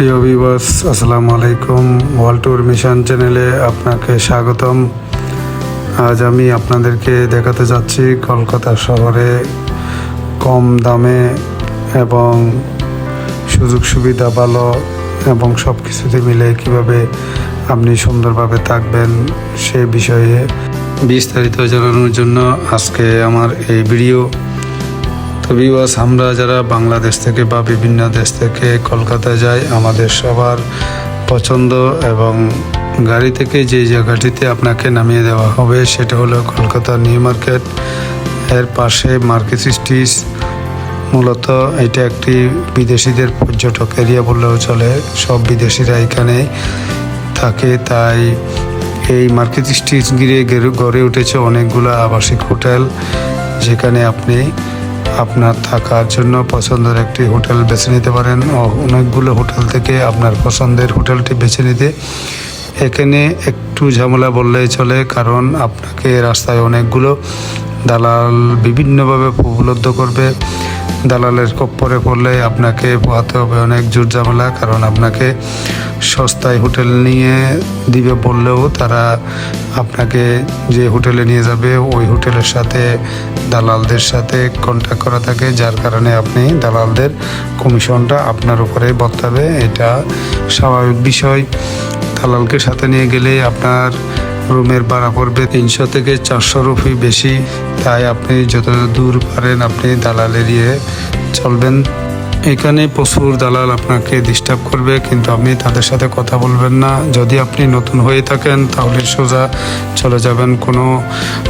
প্রিয় বিবাস আসসালামু আলাইকুম। ওয়ার্ল্ড ট্যুর মিশন চ্যানেলে আপনাকে স্বাগতম। আজ আমি আপনাদেরকে দেখাতে যাচ্ছি কলকাতা শহরে কম দামে এবং সুযোগ সুবিধা ভালো এবং সব কিছুতে মিলে কীভাবে আপনি সুন্দরভাবে থাকবেন সে বিষয়ে বিস্তারিত জানানোর জন্য আজকে আমার এই ভিডিও বিবাস আমরা যারা বাংলাদেশ থেকে বা বিভিন্ন দেশ থেকে কলকাতায় যাই, আমাদের সবার পছন্দ এবং গাড়ি থেকে যে জায়গাটিতে আপনাকে নামিয়ে দেওয়া হবে, সেটা হলো কলকাতা নিউ মার্কেট। এর পাশে মার্কেট স্ট্রিট, মূলত এটা একটি বিদেশিদের পর্যটক এরিয়া বললেও চলে, সব বিদেশিরা এখানে থাকে, তাই এই মার্কেট স্ট্রিট ঘিরে গড়ে উঠেছে অনেকগুলো আবাসিক হোটেল, যেখানে আপনি আপনার থাকার জন্য পছন্দের একটি হোটেল বেছে নিতে পারেন অনেকগুলো হোটেল থেকে আপনার পছন্দের হোটেলটি বেছে নিতে। এখানে একটু ঝামেলা বললেই চলে, কারণ আপনাকে রাস্তায় অনেকগুলো দালাল বিভিন্নভাবে উপলব্ধ করবে। দালালের কপ্পরে পড়লে আপনাকে পোহাতে হবে অনেক জোর ঝামেলা, কারণ আপনাকে সস্তায় হোটেল নিয়ে দিবে বললেও তারা আপনাকে যে হোটেলে নিয়ে যাবে, ওই হোটেলের সাথে দালালদের সাথে কন্ট্যাক্ট করা থাকে, যার কারণে আপনি দালালদের কমিশনটা আপনার উপরে বর্তাবে। এটা স্বাভাবিক বিষয়। দালালকে সাথে নিয়ে গেলে আপনার রুমের ভাড়া পড়বে তিনশো থেকে চারশো রুপি বেশি। তাই আপনি যত দূর পারেন আপনি দালাল এড়িয়ে চলবেন। এখানে প্রচুর দালাল আপনাকে ডিস্টার্ব করবে, কিন্তু আপনি তাদের সাথে কথা বলবেন না। যদি আপনি নতুন হয়ে থাকেন, তাহলে সোজা চলে যাবেন কোনো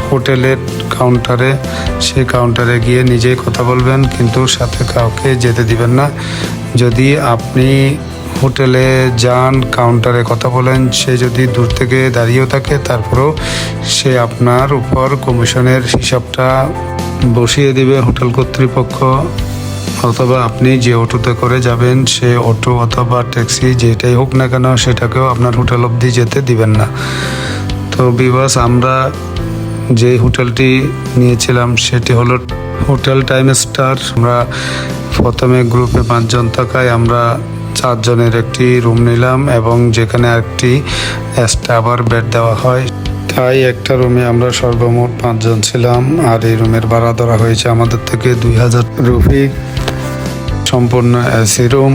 হোটেলের কাউন্টারে সেই কাউন্টারে গিয়ে নিজেই কথা বলবেন, কিন্তু সাথে কাউকে যেতে দিবেন না। যদি আপনি হোটেলে যান কাউন্টারে কথা বলেন, সে যদি দূর থেকে দাঁড়িয়েও থাকে, তারপরেও সে আপনার উপর কমিশনের হিসাবটা বসিয়ে দিবে হোটেল কর্তৃপক্ষ। অথবা আপনি যে অটোতে করে যাবেন, সে অটো অথবা ট্যাক্সি যেটাই হোক না কেন, সেটাকেও আপনার হোটেল অবধি যেতে দিবেন না। তো বিবাস আমরা যে হোটেলটি নিয়েছিলাম, সেটি হলো হোটেল টাইম স্টার। আমরা প্রথমে গ্রুপে পাঁচজন থাকায় আমরা চারজনের একটি রুম নিলাম এবং যেখানে একটি স্টাবার বেড দেওয়া হয়। তাই একটা রুমে আমরা সর্বমোট পাঁচজন ছিলাম, আর এই রুমের ভাড়া ধরা হয়েছে আমাদের থেকে দুই হাজার রুপি। সম্পূর্ণ এসি রুম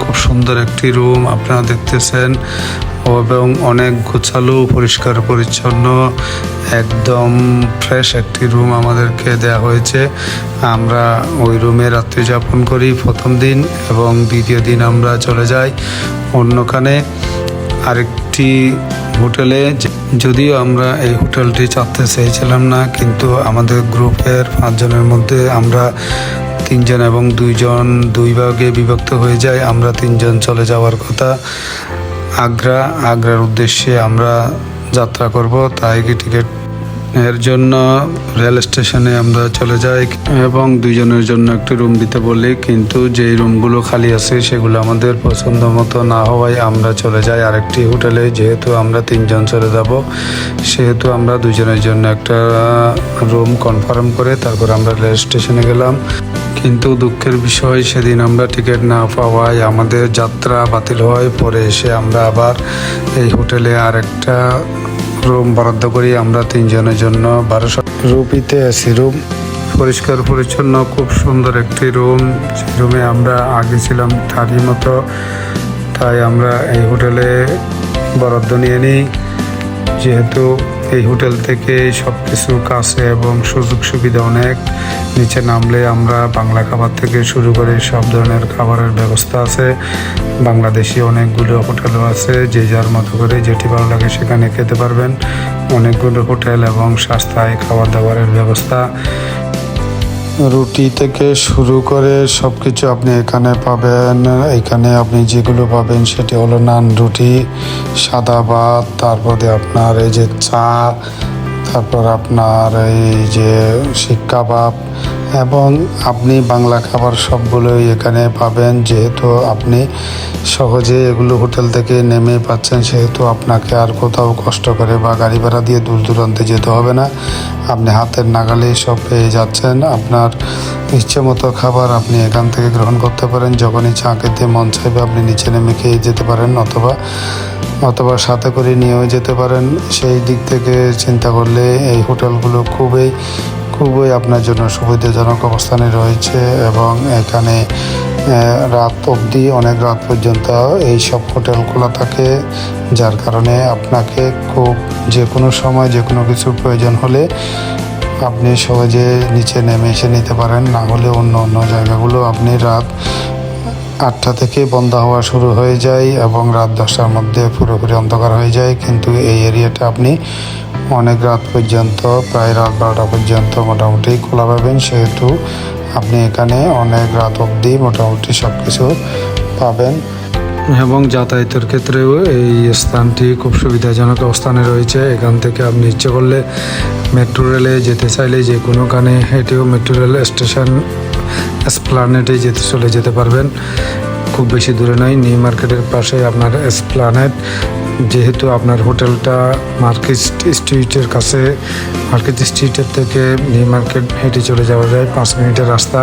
খুব সুন্দর একটি রুম আপনারা দেখতেছেন। এবং অনেক গোছালো পরিষ্কার, পরিচ্ছন্ন, একদম ফ্রেশ একটি রুম আমাদেরকে দেওয়া হয়েছে। আমরা ওই রুমে রাত্রি যাপন করি প্রথম দিন এবং দ্বিতীয় দিন আমরা চলে যাই অন্যখানে। আরেকটি হোটেলে যদিও আমরা এই হোটেলটি চাপতে চেয়েছিলাম না, কিন্তু আমাদের গ্রুপের পাঁচজনের মধ্যে আমরা তিনজন এবং দুইজন, দুই ভাগে বিভক্ত হয়ে যায় আমরা তিনজন চলে যাওয়ার কথা। আগ্রা, আগ্রার উদ্দেশ্যে আমরা যাত্রা করব, তাই কি টিকিট। এর জন্য রেল স্টেশনে আমরা চলে যাই, এবং দুইজনের জন্য একটি রুম দিতে বলি, কিন্তু যেই রুমগুলো খালি আছে সেগুলো আমাদের পছন্দ মতো না হওয়ায় আমরা চলে যাই আরেকটি হোটেলে, যেহেতু আমরা তিনজন চলে যাব। সেহেতু আমরা দুজনের জন্য একটা রুম কনফার্ম করে তারপর আমরা রেল স্টেশনে গেলাম। কিন্তু দুঃখের বিষয়, সেদিন আমরা টিকিট না পাওয়ায় আমাদের যাত্রা বাতিল হয় পরে এসে আমরা আবার এই হোটেলে আরেকটা রুম বরাদ্দ করি। আমরা তিনজনের জন্য বারোশো রুপিতে এসি রুম। পরিষ্কার, পরিচ্ছন্ন, খুব সুন্দর একটি রুম। রুমে আমরা আগে ছিলাম থাকি মতো। তাই আমরা এই হোটেলে বরাদ্দ নিয়ে নিই। যেহেতু এই হোটেল থেকে সব কিছু কাছে এবং সুযোগ সুবিধা অনেক। নিচে নামলে আমরা বাংলা খাবার থেকে শুরু করে সব ধরনের খাবারের ব্যবস্থা আছে। বাংলাদেশি অনেকগুলো হোটেলও আছে, যে যার মতো করে যেটি ভালো লাগে সেখানে খেতে পারবেন। অনেকগুলো হোটেল এবং সস্তায় খাবার দাবারের ব্যবস্থা। রুটি থেকে শুরু করে সব কিছু আপনি এখানে পাবেন। এখানে আপনি যেগুলো পাবেন সেটি হলো নান রুটি, সাদা ভাত, তারপরে আপনার এই যে চা, তারপর আপনার এই যে শিক্ষা এবং আপনি বাংলা খাবার সবগুলোই এখানে পাবেন, যেহেতু আপনি সহজে এগুলো হোটেল থেকে নেমে পাচ্ছেন, সেহেতু আপনাকে আর কোথাও কষ্ট করে বা গাড়ি ভাড়া দিয়ে দূর দূরান্তে যেতে হবে না। আপনি হাতের নাগালে সব পেয়ে যাচ্ছেন। আপনার ইচ্ছে মতো খাবার আপনি এখান থেকে গ্রহণ করতে পারেন, যখনই চা খেতে মন চাইবে আপনি নিচে নেমে খেয়ে যেতে পারেন, অথবা অথবা সাথে করে নিয়েও যেতে পারেন। সেই দিক থেকে চিন্তা করলে এই হোটেলগুলো খুবই খুবই আপনার জন্য সুবিধাজনক অবস্থানে রয়েছে এবং এখানে রাত অবধি, অনেক রাত পর্যন্ত এই সব হোটেল খোলা থাকে, যার কারণে আপনাকে খুব যে কোনো সময় যে কোনো কিছুর প্রয়োজন হলে আপনি সহজে নিচে নেমে এসে নিতে পারেন, না হলে অন্য অন্য জায়গাগুলো আপনি রাত আটটা থেকে বন্ধ হওয়া শুরু হয়ে যায় এবং রাত দশটার মধ্যে পুরোপুরি অন্ধকার হয়ে যায়। কিন্তু এই এরিয়াটা আপনি অনেক রাত পর্যন্ত, প্রায় রাত বারোটা পর্যন্ত মোটামুটি খোলা পাবেন। সেহেতু আপনি এখানে অনেক রাত অবধি মোটামুটি সব কিছু পাবেন। এবং যাতায়াতের ক্ষেত্রেও এই স্থানটি খুব সুবিধাজনক অবস্থানে রয়েছে। এখান থেকে আপনি ইচ্ছে করলে মেট্রো রেলে যেতে চাইলে যে কোনোখানে হেঁটেও মেট্রো রেল স্টেশন এসপ্লানেটে যেতে চলে যেতে পারবেন। খুব বেশি দূরে নয়, নিউ মার্কেটের পাশে আপনার এসপ্লানেট যেহেতু আপনার হোটেলটা মার্কেট স্ট্রিটের কাছে, মার্কেট স্ট্রিটের থেকে নিউ মার্কেট হেঁটে চলে যাওয়া যায়, পাঁচ মিনিটের রাস্তা।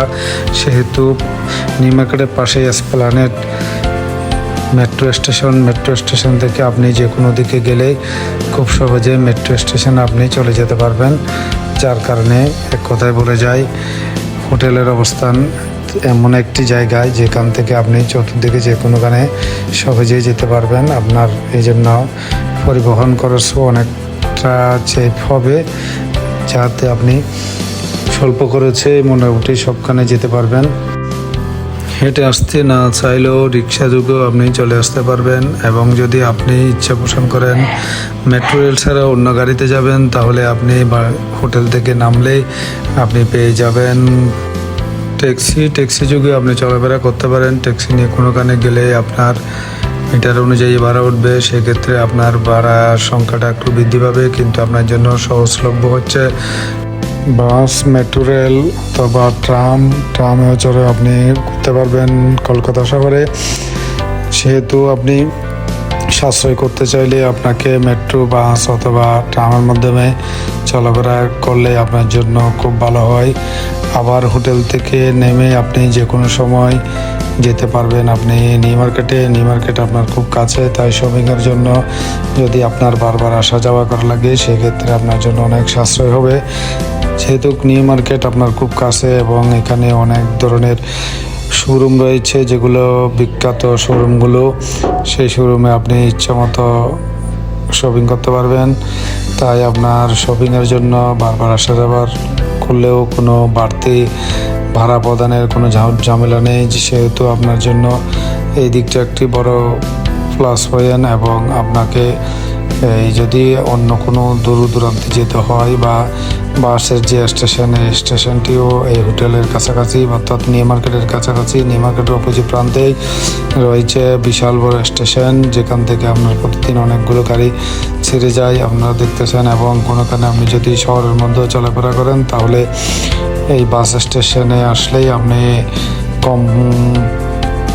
সেহেতু নিউ মার্কেটের পাশে Esplanade metro station metro station থেকে আপনি যে কোনো দিকে গেলেই খুব সহজে মেট্রো স্টেশন আপনি চলে যেতে পারবেন। যার কারণে এক কথায় বলে যায় হোটেলের অবস্থান এমন একটি জায়গায় যেখান থেকে আপনি চতুর্দিকে যে কোনোখানে সহজেই যেতে পারবেন। আপনার এই জন্য পরিবহন খরচও অনেকটা চেপ হবে, যাতে আপনি স্বল্প খরচে মোটামুটি সবখানে যেতে পারবেন। হেঁটে আসতে না চাইলেও রিক্সা যুগেও আপনি চলে আসতে পারবেন এবং যদি আপনি ইচ্ছা পোষণ করেন মেট্রো রেল ছাড়া অন্য গাড়িতে যাবেন, তাহলে আপনি হোটেল থেকে নামলেই আপনি পেয়ে যাবেন। ট্যাক্সি ট্যাক্সি যুগে আপনি চলাফেরা করতে পারেন। ট্যাক্সি নিয়ে কোনোখানে গেলে আপনার মিটার অনুযায়ী ভাড়া উঠবে। সেক্ষেত্রে আপনার ভাড়ার সংখ্যাটা একটু বৃদ্ধি পাবে, কিন্তু আপনার জন্য সহজলভ্য হচ্ছে। বাস, মেট্রো রেল, অথবা ট্রাম। ট্রামে চড়ে আপনি ঘুরতে পারবেন কলকাতা শহরে। সেহেতু আপনি সাশ্রয় করতে চাইলে আপনাকে মেট্রো, বাস অথবা ট্রামের মাধ্যমে চলাফেরা করলে আপনার জন্য খুব ভালো হয়। আবার হোটেল থেকে নেমে আপনি যে কোনো সময় যেতে পারবেন। আপনি নিউ মার্কেটে নিউ মার্কেট আপনার খুব কাছে, তাই শপিংয়ের জন্য যদি আপনার বারবার আসা যাওয়া করা লাগে, সেক্ষেত্রে আপনার জন্য অনেক সাশ্রয় হবে। যেহেতু নিউ মার্কেট আপনার খুব কাছে এবং এখানে অনেক ধরনের শোরুম রয়েছে যেগুলো বিখ্যাত শোরুমগুলো সেই শোরুমে আপনি ইচ্ছামতো শপিং করতে পারবেন। তাই আপনার শপিংয়ের জন্য বারবার আসা যাবার করলেও কোনো বাড়তি ভাড়া প্রদানের কোনো ঝাম- ঝামেলা নেই। সেহেতু আপনার জন্য এই দিকটা একটি বড় প্লাস হয়েন এবং আপনাকে, এই যদি অন্য কোনো দূর দূরান্তে যেতে হয় বা বাসের যে স্টেশন, এই স্টেশনটিও এই হোটেলের কাছাকাছি, অর্থাৎ নিউ মার্কেটের কাছাকাছি নিউ মার্কেটের অপোজিট প্রান্তেই রয়েছে বিশাল বড় স্টেশন, যেখান থেকে আপনার প্রতিদিন অনেকগুলো গাড়ি ছেড়ে যায় আপনারা দেখতেছেন এবং কোনোখানে আপনি যদি শহরের মধ্যেও চলাফেরা করেন, তাহলে এই বাস স্টেশনে আসলেই আপনি কম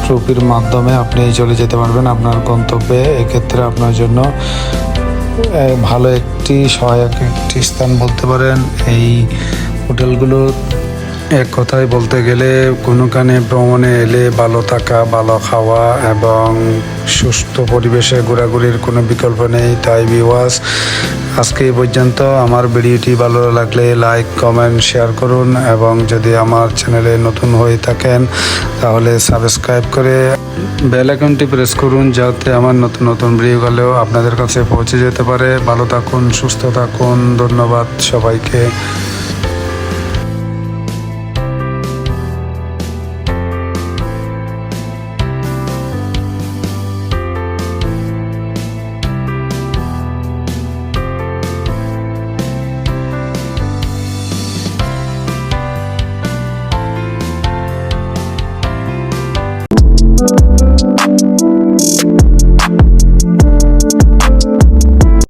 ট্রুপির মাধ্যমে আপনি চলে যেতে পারবেন আপনার গন্তব্যে। এক্ষেত্রে আপনার জন্য ভালো একটি, সহায়ক একটি স্থান বলতে পারেন। এই হোটেলগুলো এক কথায় বলতে গেলে কোনোখানে ভ্রমণে এলে ভালো থাকা, ভালো খাওয়া এবং সুস্থ পরিবেশে ঘোরাঘুরির কোনো বিকল্প নেই। তাই বিওয়াস আজকে এই পর্যন্ত আমার ভিডিওটি ভালো লাগলে লাইক, কমেন্ট, শেয়ার করুন এবং যদি আমার চ্যানেলে নতুন হয়ে থাকেন তাহলে সাবস্ক্রাইব করে বেল আইকনটি প্রেস করুন যাতে আমার নতুন নতুন ভিডিও গেলেও আপনাদের কাছে পৌঁছে যেতে পারে। ভালো থাকুন, সুস্থ থাকুন। ধন্যবাদ সবাইকে।